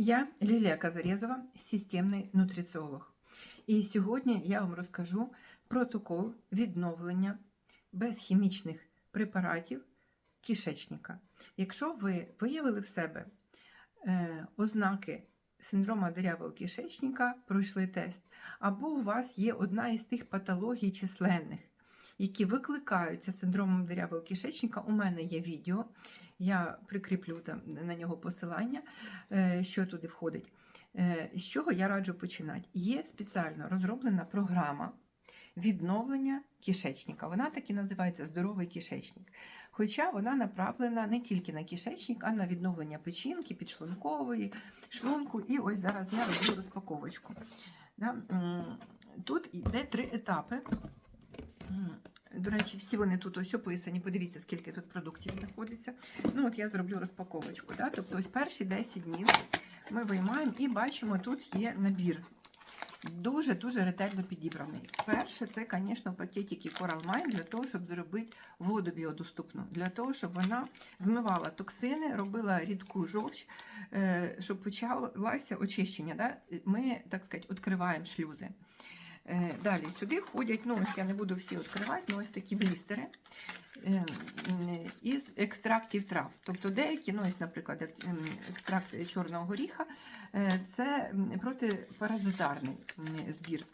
Я Лілія Казарєзова, системний нутриціолог. І сьогодні я вам розкажу протокол відновлення без хімічних препаратів кишечника. Якщо ви виявили в себе е, ознаки синдрома дирявого кишечника, пройшли тест, або у вас є одна із тих патологій численних, які викликаються синдромом дирявого кишечника, у мене є відео. Я прикріплю там на нього посилання, е, що туди входить. Е, З чого я раджу починати? Є спеціально розроблена програма відновлення кишечника. Вона так і називається здоровий кишечник. Хоча вона направлена не тільки на кишечник, а на відновлення печінки, підшлункової, шлунку. І ось зараз я роблю розпаковочку. Тут йде три етапи. До речі, всі вони тут ось описані. Подивіться, скільки тут продуктів знаходиться. Ну, от я зроблю розпаковочку. Да? Тобто, ось перші 10 днів ми виймаємо і бачимо, тут є набір. Дуже-дуже ретельно підібраний. Перше, це, звісно, пакетики Coral Mine для того, щоб зробити воду біодоступну, для того, щоб вона змивала токсини, робила рідку жовч, е, щоб почалося очищення. Да? Ми, так сказати, відкриваємо шлюзи. Е, Далі сюди входять, ну ось я не буду всі відкривати, ну ось такі блістери із екстрактів трав. Тобто деякі, ну ось, наприклад, екстракт чорного горіха, е, це протипаразитарний збір.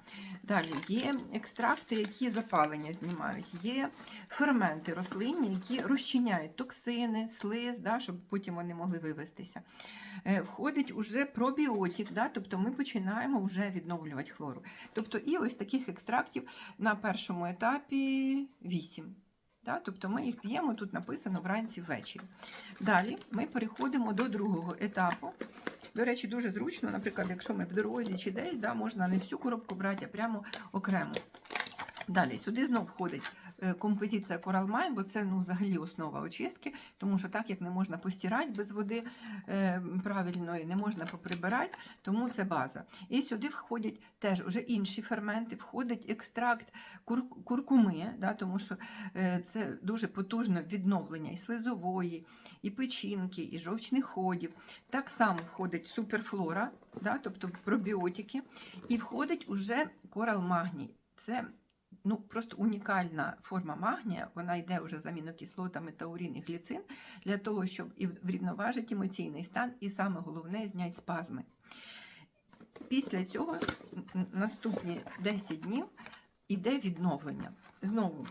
Далі є екстракти, які запалення знімають, є ферменти рослинні, які розчиняють токсини, слиз, да, щоб потім вони могли вивестися. Е, Входить уже пробіотик, да, тобто ми починаємо вже відновлювати хлору. Тобто і ось таких екстрактів на першому етапі 8. Да? Тобто ми їх п'ємо, тут написано вранці ввечері. Далі ми переходимо до другого етапу. До речі, дуже зручно, наприклад, якщо ми в дорозі чи десь, да, можна не всю коробку брати, а прямо окремо. Далі сюди знов входить композиція Coral Mine, бо це ну, взагалі основа очистки, тому що так як не можна постирати без води е, правильної, не можна поприбирати, тому це база. І сюди входять теж уже інші ферменти, входить екстракт кур- куркуми, да, тому що е, це дуже потужне відновлення і слизової, і печінки, і жовчних ходів. Так само входить суперфлора, да, тобто пробіотики, і входить уже корал магній. Це ну, просто унікальна форма магнія, вона йде вже з амінокислотами таурін і гліцин, для того, щоб і врівноважити емоційний стан, і саме головне зняти спазми. Після цього наступні 10 днів іде відновлення. Знову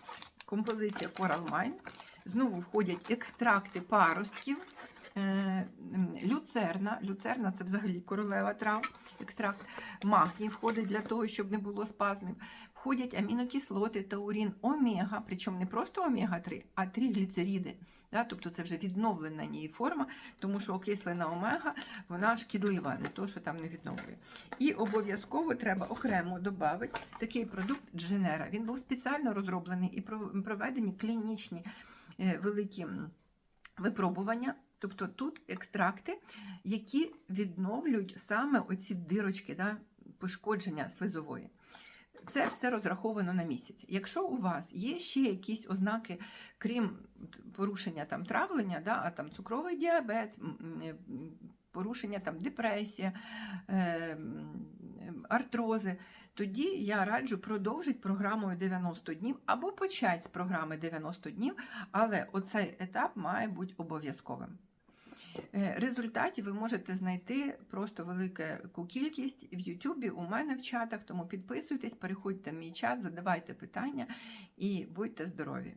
композиція Coral Mine, знову входять екстракти паростків, люцерна. Люцерна це взагалі королева трав, екстракт магній входить для того, щоб не було спазмів. Входять амінокислоти, таурін, омега, причому не просто омега-3, а трігліцериди. Да? Тобто це вже відновлена її форма, тому що окислена омега вона шкідлива, не то, що там не відновлює. І обов'язково треба окремо додати такий продукт Дженера. Він був спеціально розроблений і проведені клінічні е, великі випробування. Тобто тут екстракти, які відновлюють саме оці дирочки, да, пошкодження слизової. Це все розраховано на місяць. Якщо у вас є ще якісь ознаки, крім порушення там травлення, да, а там цукровий діабет, м, порушення там депресія, е, артрози, тоді я раджу продовжити програмою 90 днів або почати з програми 90 днів, але оцей етап має бути обов'язковим. Е, Результатів ви можете знайти просто велику кількість в Ютубі, у мене в чатах, тому підписуйтесь, переходьте в мій чат, задавайте питання і будьте здорові!